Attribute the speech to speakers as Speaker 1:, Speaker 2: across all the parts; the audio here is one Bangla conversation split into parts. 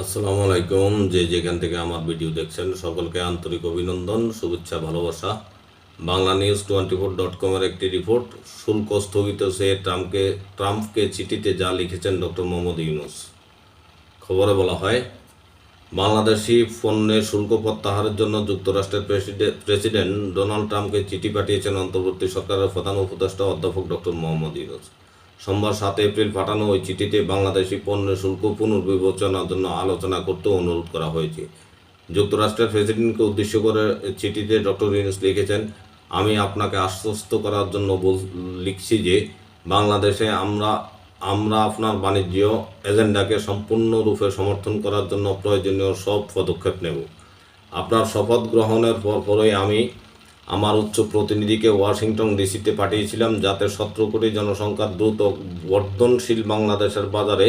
Speaker 1: আসসালামু আলাইকুম। যে যেখান থেকে আমার ভিডিও দেখছেন, সকলকে আন্তরিক অভিনন্দন, শুভেচ্ছা, ভালোবাসা। Bangla news twenty four dot কমের একটি রিপোর্ট শুল্ক স্থগিত সে ট্রাম্পকে ট্রাম্পকে চিঠিতে যা লিখেছেন ডক্টর মোহাম্মদ ইউনুস। খবরে বলা হয়, বাংলাদেশি পণ্যের শুল্ক প্রত্যাহারের জন্য যুক্তরাষ্ট্রের প্রেসিডেন্ট প্রেসিডেন্ট ডোনাল্ড ট্রাম্পকে চিঠি পাঠিয়েছেন অন্তর্বর্তী সরকারের প্রধান উপদেষ্টা অধ্যাপক ডক্টর মোহাম্মদ ইউনুস। সোমবার সাত এপ্রিল পাঠানো ওই চিঠিতে বাংলাদেশি পণ্যের শুল্ক পুনর্বিবেচনার জন্য আলোচনা করতে অনুরোধ করা হয়েছে। যুক্তরাষ্ট্রের প্রেসিডেন্টকে উদ্দেশ্য করে চিঠিতে ডক্টর ইউনুস লিখেছেন, আমি আপনাকে আশ্বস্ত করার জন্য লিখছি যে বাংলাদেশে আমরা আমরা আপনার বাণিজ্য এজেন্ডাকে সম্পূর্ণরূপে সমর্থন করার জন্য প্রয়োজনীয় সব পদক্ষেপ নেব। আপনার শপথ গ্রহণের পর, পরই আমি আমার উচ্চ প্রতিনিধিকে ওয়াশিংটন ডিসিতে পাঠিয়েছিলাম, যাতে সতেরো কোটি জনসংখ্যার দ্রুত বর্ধনশীল বাংলাদেশের বাজারে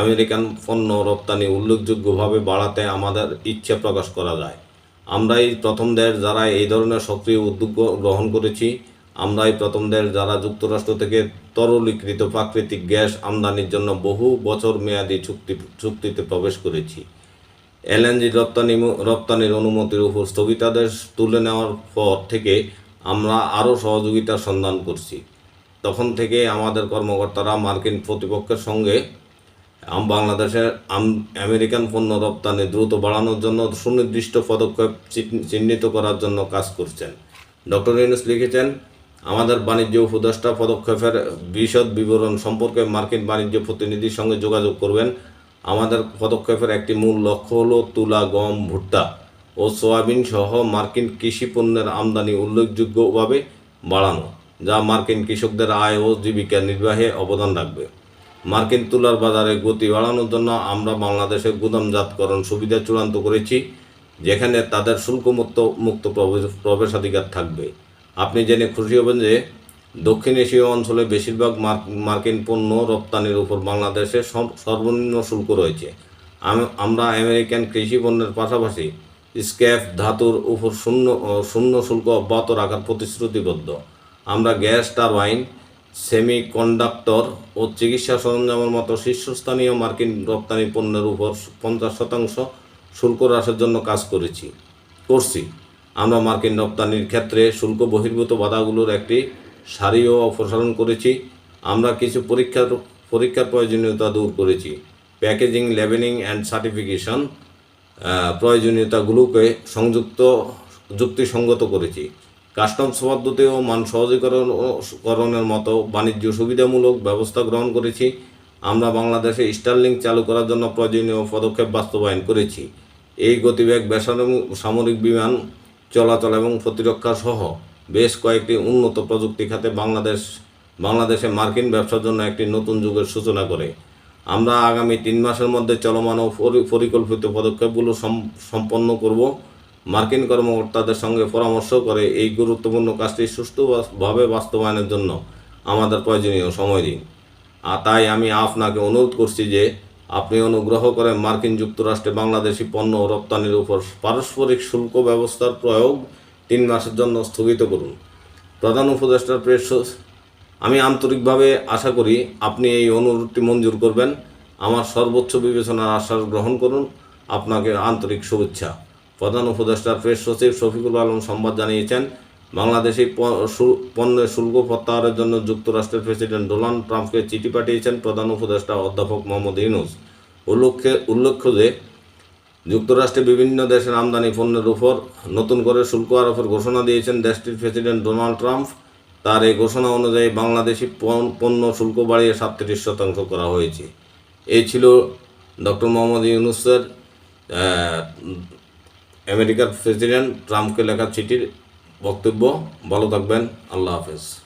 Speaker 1: আমেরিকান পণ্য রপ্তানি উল্লেখযোগ্যভাবে বাড়াতে আমাদের ইচ্ছে প্রকাশ করা যায়। আমরাই প্রথম দেশ যারা এই ধরনের সক্রিয় উদ্যোগ গ্রহণ করেছি। আমরাই প্রথম দেশ যারা যুক্তরাষ্ট্র থেকে তরলীকৃত প্রাকৃতিক গ্যাস আমদানির জন্য বহু বছর মেয়াদী চুক্তি চুক্তিতে প্রবেশ করেছি। এলএনজি রপ্তানি রপ্তানির অনুমতির উপর স্থগিতাদেশ তুলে নেওয়ার পর থেকে আমরা আরও সহযোগিতার সন্ধান করছি। তখন থেকে আমাদের কর্মকর্তারা মার্কিন প্রতিপক্ষের সঙ্গে বাংলাদেশের আমেরিকান পণ্য রপ্তানি দ্রুত বাড়ানোর জন্য সুনির্দিষ্ট পদক্ষেপ চিহ্ন- চিহ্নিত করার জন্য কাজ করছেন। ডক্টর ইউনুস লিখেছেন, আমাদের বাণিজ্য উপদেষ্টা পদক্ষেপের বিশদ বিবরণ সম্পর্কে মার্কিন বাণিজ্য প্রতিনিধির সঙ্গে যোগাযোগ করবেন আমাদের পদক্ষেপের একটি মূল লক্ষ্য হল তুলা, গম, ভুট্টা ও সয়াবিন সহ মার্কিন কৃষি পণ্যের আমদানি উল্লেখযোগ্যভাবে বাড়ানো, যা মার্কিন কৃষকদের আয় ও জীবিকা নির্বাহে অবদান রাখবে। মার্কিন তুলার বাজারে গতি বাড়ানোর জন্য আমরা বাংলাদেশে গুদামজাতকরণ সুবিধা চূড়ান্ত করেছি, যেখানে তাদের শুল্কমুক্ত, মুক্ত প্রবেশাধিকার থাকবে। আপনি জেনে খুশি হবেন যে দক্ষিণ এশীয় অঞ্চলে বেশিরভাগ মার্কিন পণ্য রপ্তানির উপর বাংলাদেশে সর- সর্বনিম্ন শুল্ক রয়েছে। আমরা আমেরিকান কৃষি পণ্যের পাশাপাশি স্ক্যাপ ধাতুর উপর শূন্য শূন্য শুল্ক অব্যাহত রাখার প্রতিশ্রুতিবদ্ধ। আমরা গ্যাস টারবাইন সেমি কন্ডাক্টর ও চিকিৎসা সরঞ্জামের মতো শীর্ষস্থানীয় মার্কিন রপ্তানি পণ্যের উপর পঞ্চাশ শতাংশ শুল্ক হ্রাসের জন্য কাজ করেছি, করছি। আমরা মার্কিন রপ্তানির ক্ষেত্রে শুল্ক বহির্ভূত বাধাগুলোর একটি সারিও অপসারণ করেছি। আমরা কিছু পরীক্ষার পরীক্ষার প্রয়োজনীয়তা দূর করেছি। প্যাকেজিং, লেবেলিং অ্যান্ড সার্টিফিকেশন প্রয়োজনীয়তাগুলোকে সংযুক্ত, যুক্তিসঙ্গত করেছি। কাস্টমস পদ্ধতি ও মান সহজীকরণ ও- করণের মতো বাণিজ্য সুবিধামূলক ব্যবস্থা গ্রহণ করেছি। আমরা বাংলাদেশে স্টার্লিং চালু করার জন্য প্রয়োজনীয় পদক্ষেপ বাস্তবায়ন করেছি। এই গতিবেগ, বেসামরিক সামরিক বিমান চলাচল এবং প্রতিরক্ষা সহ বেশ কয়েকটি উন্নত প্রযুক্তি খাতে বাংলাদেশ, বাংলাদেশে মার্কিন ব্যবসার জন্য একটি নতুন যুগের সূচনা করে। আমরা আগামী তিন মাসের মধ্যে চলমান ও পরিকল্পিত পদক্ষেপগুলো সম- সম্পন্ন করব। মার্কিন কর্মকর্তাদের সঙ্গে পরামর্শ করে এই গুরুত্বপূর্ণ কাজটি সুষ্ঠুভাবে বাস্তবায়নের জন্য আমাদের প্রয়োজনীয় সময় দিন। আর তাই আমি আপনাকে অনুরোধ করছি যে আপনি অনুগ্রহ করে মার্কিন যুক্তরাষ্ট্রে বাংলাদেশি পণ্য রপ্তানির উপর পারস্পরিক শুল্ক ব্যবস্থার প্রয়োগ তিন মাসের জন্য স্থগিত করুন। প্রধান উপদেষ্টার প্রেস আমি আন্তরিকভাবে আশা করি আপনি এই অনুরোধটি মঞ্জুর করবেন। আমার সর্বোচ্চ বিবেচনার আশ্বাস গ্রহণ করুন। আপনাকে আন্তরিক শুভেচ্ছা। প্রধান উপদেষ্টার প্রেস সচিব শফিকুল আলম সংবাদ জানিয়েছেন, বাংলাদেশি পণ্যের শুল্ক প্রত্যাহারের জন্য যুক্তরাষ্ট্রের প্রেসিডেন্ট ডোনাল্ড ট্রাম্পকে চিঠি পাঠিয়েছেন প্রধান উপদেষ্টা অধ্যাপক মোহাম্মদ ইউনুস। উল্লেখ্যে, উল্লেখ্য যে যুক্তরাষ্ট্রে বিভিন্ন দেশের আমদানি পণ্যের উপর নতুন করে শুল্ক আরোপের ঘোষণা দিয়েছেন দেশটির প্রেসিডেন্ট ডোনাল্ড ট্রাম্প। তার এই ঘোষণা অনুযায়ী বাংলাদেশি পণ- পণ্য শুল্ক বাড়িয়ে সাতত্রিশ শতাংশ করা হয়েছে। এই ছিল ডক্টর মোহাম্মদ ইউনুসের আমেরিকার প্রেসিডেন্ট ট্রাম্পকে লেখা চিঠির বক্তব্য। ভালো থাকবেন। আল্লাহ হাফেজ।